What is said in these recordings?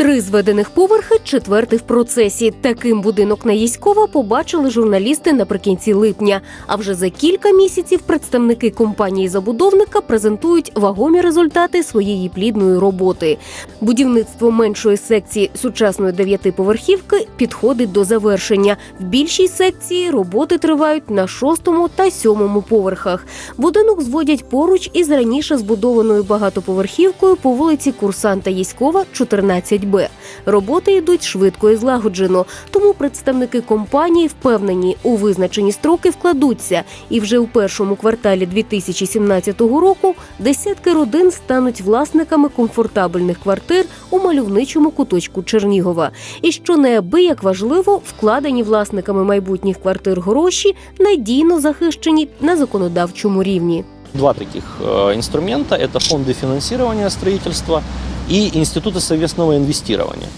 Три зведених поверхи, четвертий в процесі. Таким будинок на Єськова побачили журналісти наприкінці липня. А вже за кілька місяців представники компанії забудовника презентують вагомі результати своєї плідної роботи. Будівництво меншої секції сучасної дев'ятиповерхівки підходить до завершення. В більшій секції роботи тривають на шостому та сьомому поверхах. Будинок зводять поруч із раніше збудованою багатоповерхівкою по вулиці Курсанта Єськова, 14Б. Роботи йдуть швидко і злагоджено, тому представники компанії впевнені, у визначені строки вкладуться, і вже у першому кварталі 2017 року десятки родин стануть власниками комфортабельних квартир у мальовничому куточку Чернігова. І що неабияк важливо, вкладені власниками майбутніх квартир гроші надійно захищені на законодавчому рівні. Два таких э, инструмента – это фонды финансирования строительства и институты совместного инвестирования.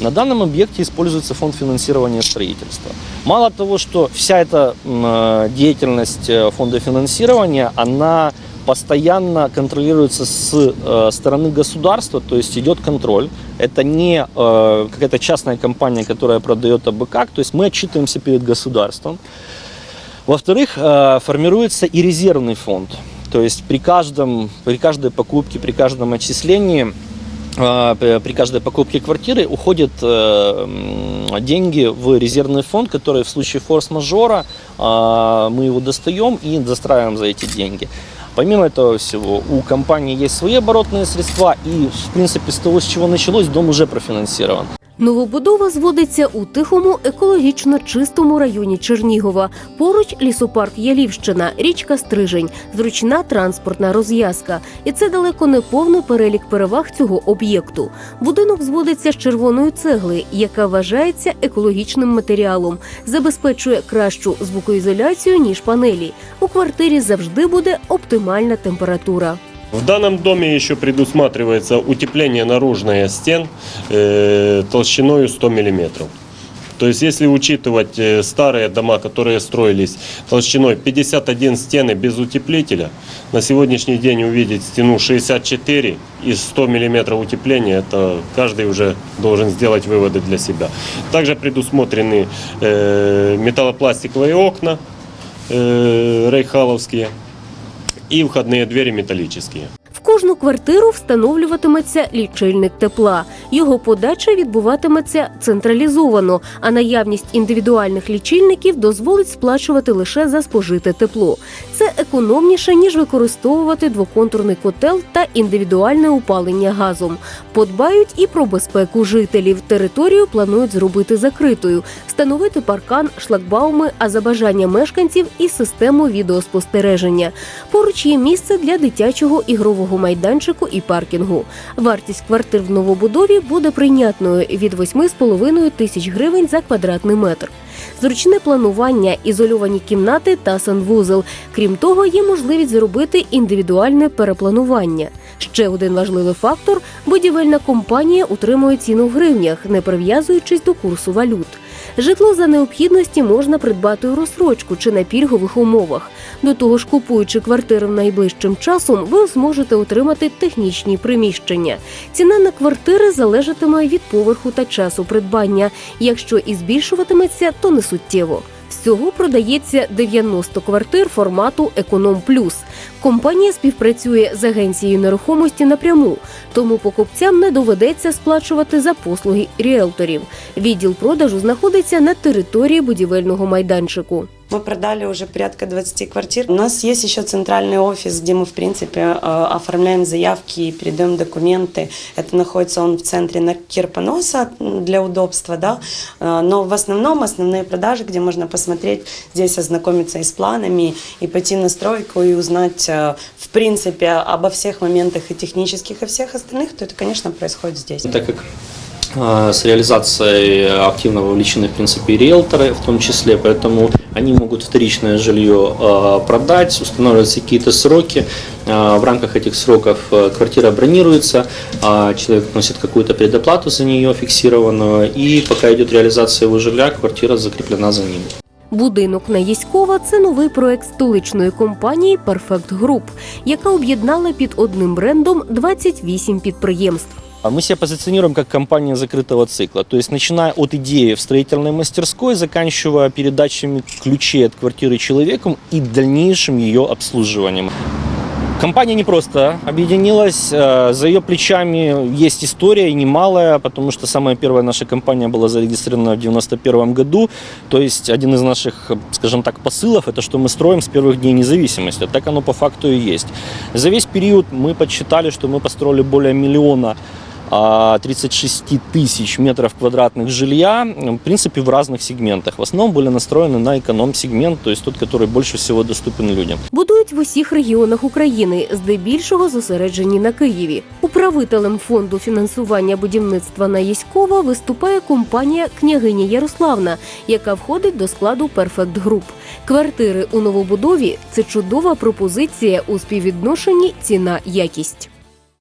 На данном объекте используется фонд финансирования строительства. Мало того, что вся эта э, деятельность э, фонда финансирования, она постоянно контролируется с стороны государства, то есть идет контроль. Это не какая-то частная компания, которая продает абы как, то есть мы отчитываемся перед государством. Во-вторых, формируется и резервный фонд. То есть при, каждом, при каждой покупке, при каждом отчислении, э, при- каждой покупке квартиры уходят э, деньги в резервный фонд, который в случае форс-мажора э, мы его достаем и застраиваем за эти деньги. Помимо этого всего, у компании есть свои оборотные средства, и, в принципе, с того, с чего началось, дом уже профинансирован. Новобудова зводиться у тихому, екологічно чистому районі Чернігова. Поруч лісопарк Ялівщина, річка Стрижень, зручна транспортна розв'язка. І це далеко не повний перелік переваг цього об'єкту. Будинок зводиться з червоної цегли, яка вважається екологічним матеріалом, забезпечує кращу звукоізоляцію ніж панелі. У квартирі завжди буде оптимальна температура. В данном доме еще предусматривается утепление наружных стен э, толщиной 100 мм. То есть, если учитывать э, старые дома, которые строились толщиной 51 стены без утеплителя, на сегодняшний день увидеть стену 64 и 100 мм утепления, это каждый уже должен сделать выводы для себя. Также предусмотрены э, металлопластиковые окна э, рейхаловские и входные двери металлические. Кожну квартиру встановлюватиметься лічильник тепла. Його подача відбуватиметься централізовано, а наявність індивідуальних лічильників дозволить сплачувати лише за спожите тепло. Це економніше ніж використовувати двоконтурний котел та індивідуальне опалення газом. Подбають і про безпеку жителів. Територію планують зробити закритою, встановити паркан, шлагбауми, а за бажання мешканців і систему відеоспостереження. Поруч є місце для дитячого ігрового майданчику і паркінгу. Вартість квартир в новобудові буде прийнятною від 8,5 тисяч гривень за квадратний метр. Зручне планування, ізольовані кімнати та санвузол. Крім того, є можливість зробити індивідуальне перепланування. Ще один важливий фактор будівельна компанія утримує ціну в гривнях, не прив'язуючись до курсу валют. Житло за необхідності можна придбати у розсрочку чи на пільгових умовах. До того ж, купуючи квартиру найближчим часом, ви зможете отримати технічні приміщення. Ціна на квартири залежатиме від поверху та часу придбання. Якщо і збільшуватиметься, то не суттєво. Всього продається 90 квартир формату Економ Плюс. Компанія співпрацює з агенцією нерухомості напряму, тому покупцям не доведеться сплачувати за послуги ріелторів. Відділ продажу знаходиться на території будівельного майданчику. Мы продали уже порядка 20 квартир. У нас есть еще центральный офис, где мы, в принципе, э, оформляем заявки, передаем документы. Это находится он в центре на Кирпоноса для удобства, да. Э, Но в основном основные продажи, где можно посмотреть, здесь ознакомиться и с планами, и пойти на стройку, и узнать, э, в принципе, обо всех моментах и технических, и всех остальных, то это, конечно, происходит здесь. Так как с реализацией активно вовлечены, в принципе, и риэлторы в том числе, поэтому они могут вторичное жилье э, продать, устанавливаются какие-то сроки. Э, В рамках этих сроков э, квартира бронируется, а человек вносит какую-то предоплату за нее фиксированную, и пока идет реализация его жилья, квартира закреплена за ним. Будинок на Єськова це новий проект столичної компанії Perfect Group, яка об'єднала під одним брендом 28 підприємств. А Мы себя позиционируем как компания закрытого цикла, то есть начиная от идеи в строительной мастерской, заканчивая передачами ключей от квартиры человеку и дальнейшим ее обслуживанием. Компания не просто объединилась, э, за ее плечами есть история немалая, потому что самая первая наша компания была зарегистрирована в 91 году, то есть один из наших, скажем так, посылов, это что мы строим с первых дней независимости, так оно по факту и есть. За весь период мы подсчитали, что мы построили более миллиона а, 36 тысяч метров квадратных жилья, в принципе, в разных сегментах. В основном были настроены на эконом-сегмент, то есть тот, который больше всего доступен людям. Будують в усіх регіонах України, здебільшого зосереджені на Києві. Управителем фонду фінансування будівництва на Єськова виступає компанія Княгиня Ярославна, яка входить до складу Перфект Груп. Квартири у новобудові це чудова пропозиція у співвідношенні ціна-якість.